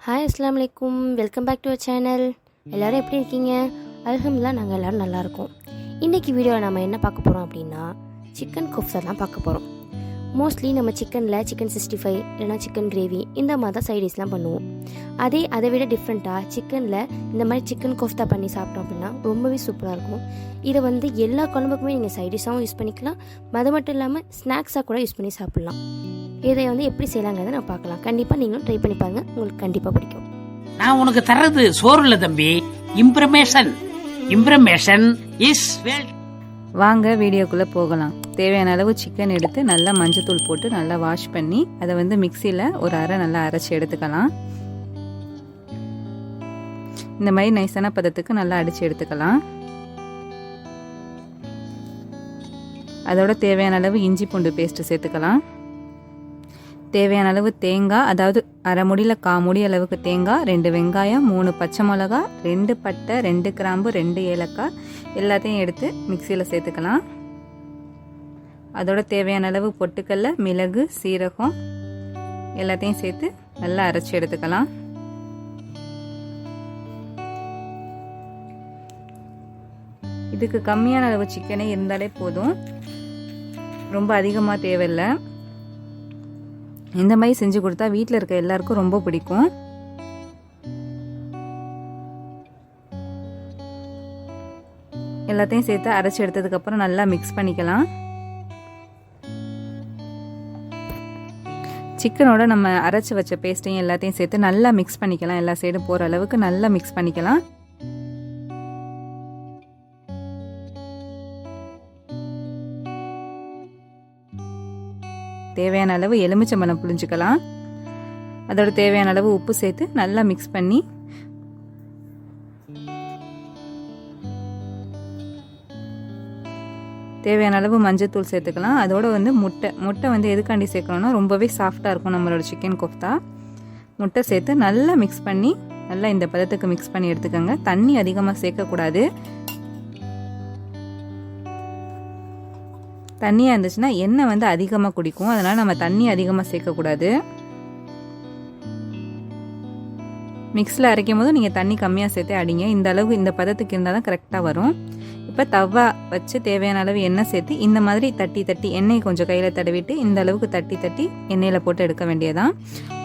Hi அஸ்லாம் வலைக்கும் welcome back to our channel எல்லோரும் எப்படி இருக்கீங்க? அலகம்லாம் நாங்கள் எல்லோரும் நல்லாயிருக்கோம் இன்றைக்கி வீடியோவில் நம்ம என்ன பார்க்க போகிறோம் அப்படின்னா சிக்கன் கோஃப்ஸா தான் பார்க்க போகிறோம் மோஸ்ட்லி நம்ம சிக்கனில் சிக்கன் சிக்ஸ்டி ஃபைவ் இல்லைனா சிக்கன் கிரேவி இந்த மாதிரி தான் சைடிஷ்லாம் பண்ணுவோம். அதே அதை விட டிஃப்ரெண்ட்டாக சிக்கனில் இந்த மாதிரி சிக்கன் கோஃப்தா பண்ணி சாப்பிட்டோம் அப்படின்னா ரொம்பவே சூப்பராக இருக்கும். இதை வந்து எல்லா குழம்புக்குமே நீங்கள் சைடிஷாகவும் யூஸ் பண்ணிக்கலாம். அது மட்டும் இல்லாமல் ஸ்நாக்ஸாக கூட யூஸ் பண்ணி சாப்பிட்லாம். இதை வந்து எப்படி செய்யலாங்கிறத நான் பார்க்கலாம். கண்டிப்பாக நீங்களும் ட்ரை பண்ணி பாருங்கள் உங்களுக்கு கண்டிப்பாக பிடிக்கும். நான் உனக்கு தர்றது சோறு இல்ல தம்பி. இம்ப்ரமேஷன் இம்ப்ரமேஷன் இஸ் வெல் வாங்க வீடியோக்குள்ளே போகலாம். தேவையான அளவு சிக்கன் எடுத்து நல்லா மஞ்சத்தூள் போட்டு நல்லா வாஷ் பண்ணி அதை வந்து மிக்சியில் ஒரு அரை நல்லா அரைச்சி எடுத்துக்கலாம். இந்த மாதிரி நைஸான பதத்துக்கு நல்லா அடித்து எடுத்துக்கலாம். அதோட தேவையான அளவு இஞ்சி பூண்டு பேஸ்ட்டு சேர்த்துக்கலாம். தேவையான அளவு தேங்காய் அதாவது அரை முடியில் கா முடி அளவுக்கு தேங்காய் ரெண்டு வெங்காயம் மூணு பச்சை மிளகா ரெண்டு பட்டை ரெண்டு கிராம்பு ரெண்டு ஏலக்காய் எல்லாத்தையும் எடுத்து மிக்சியில் சேர்த்துக்கலாம். அதோட தேவையான அளவு பொட்டுக்கல்ல மிளகு சீரகம் எல்லாத்தையும் சேர்த்து நல்லா அரைச்சி எடுத்துக்கலாம். இதுக்கு கம்மியான அளவு சிக்கனே இருந்தாலே போதும். ரொம்ப அதிகமாக தேவையில்லை. இந்த மாதிரி செஞ்சு கொடுத்தா வீட்டில் இருக்க எல்லாருக்கும் ரொம்ப பிடிக்கும். எல்லாத்தையும் சேர்த்து அரைச்சி எடுத்ததுக்கப்புறம் நல்லா மிக்ஸ் பண்ணிக்கலாம். சிக்கனோட நம்ம அரைச்சி வச்ச பேஸ்ட்டையும் எல்லாத்தையும் சேர்த்து நல்லா மிக்ஸ் பண்ணிக்கலாம். எல்லா சைடும் போகிற அளவுக்கு நல்லா மிக்ஸ் பண்ணிக்கலாம். தேவையான அளவு எலுமிச்சம்பழம் புழிஞ்சுக்கலாம். அதோட தேவையான அளவு உப்பு சேர்த்து நல்லா மிக்ஸ் பண்ணி தேவையான அளவு மஞ்சத்தூள் சேர்த்துக்கலாம். அதோட வந்து முட்டை முட்டை வந்து எதுக்காண்டி சேர்க்கணும்னா ரொம்பவே சாஃப்டாக இருக்கும் நம்மளோட சிக்கன் கோஃப்தா. முட்டை சேர்த்து நல்லா மிக்ஸ் பண்ணி நல்லா இந்த பதத்துக்கு மிக்ஸ் பண்ணி எடுத்துக்கோங்க. தண்ணி அதிகமாக சேர்க்கக்கூடாது. தண்ணியாக இருந்துச்சுன்னா எண்ணெய் வந்து அதிகமாக குடிக்கும். அதனால் நம்ம தண்ணி அதிகமாக சேர்க்கக்கூடாது. மிக்ஸில் அரைக்கும் போது நீங்கள் தண்ணி கம்மியாக சேர்த்தே அடிங்க. இந்த அளவு இந்த பதத்துக்கு இருந்தால் தான் கரெக்டாக வரும். இப்போ தவா வச்சு தேவையான அளவு எண்ணெய் சேர்த்து இந்த மாதிரி தட்டி தட்டி எண்ணெய் கொஞ்சம் கையில் தடவிட்டு இந்த அளவுக்கு தட்டி தட்டி எண்ணெயில் போட்டு எடுக்க வேண்டியதான்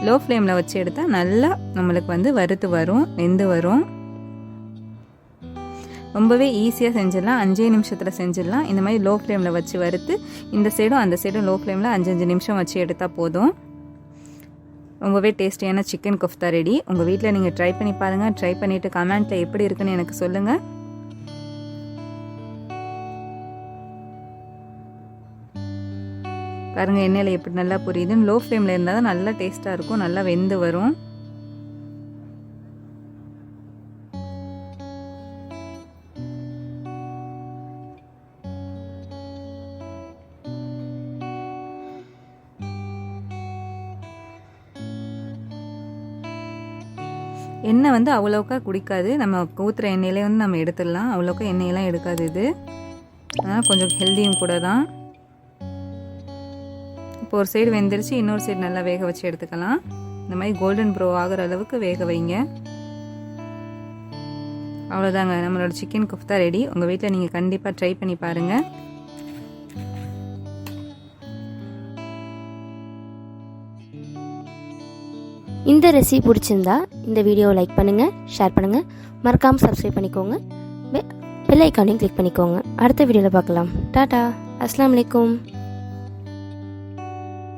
லோ ஃப்ளேமில் வச்சு எடுத்தால் நல்லா நம்மளுக்கு வந்து வறுத்து வரும் வெந்து வரும். ரொம்பவே ஈஸியாக செஞ்சிடலாம். அஞ்சே நிமிஷத்தில் செஞ்சிடலாம். இந்த மாதிரி லோ ஃப்ளேமில் வச்சு வறுத்து இந்த சைடும் அந்த சைடும் லோ ஃப்ளேமில் அஞ்சு அஞ்சு நிமிஷம் வச்சு எடுத்தால் போதும். ரொம்பவே டேஸ்டியான சிக்கன் கொஃப்தா ரெடி உங்கள் வீட்டில் நீங்கள் ட்ரை பண்ணி பாருங்கள் ட்ரை பண்ணிவிட்டு கமெண்ட்டில் எப்படி இருக்குன்னு எனக்கு சொல்லுங்கள் பாருங்கள் எண்ணெயில் எப்படி நல்லா புரியுதுன்னு லோ ஃப்ளேமில் இருந்தால் தான் நல்லா டேஸ்ட்டாக இருக்கும். நல்லா வெந்து வரும். எண்ணெய் வந்து அவ்வளோக்கா குடிக்காது. நம்ம ஊற்றுற எண்ணெயிலே வந்து நம்ம எடுத்துடலாம். அவ்வளோக்கா எண்ணெயெல்லாம் எடுக்காது இது. அதனால் கொஞ்சம் ஹெல்த்தியும் கூட தான். இப்போ ஒரு சைடு வெந்துருச்சு இன்னொரு சைடு நல்லா வேக வச்சு எடுத்துக்கலாம். இந்த மாதிரி கோல்டன் ப்ரோ ஆகிற அளவுக்கு வேக வைங்க. அவ்வளோதாங்க நம்மளோட சிக்கன் குஃப்தா ரெடி உங்கள் வீட்டில் நீங்கள் கண்டிப்பாக ட்ரை பண்ணி பாருங்கள் இந்த ரெசிபி பிடிச்சிருந்தா இந்த வீடியோவை லைக் பண்ணுங்கள் ஷேர் பண்ணுங்கள் மறக்காமல் சப்ஸ்கிரைப் பண்ணிக்கோங்க. பெல் ஐக்கானையும் கிளிக் பண்ணிக்கோங்க. அடுத்த வீடியோவில் பார்க்கலாம். டாடா. அஸ்லாம் வலைக்கம்.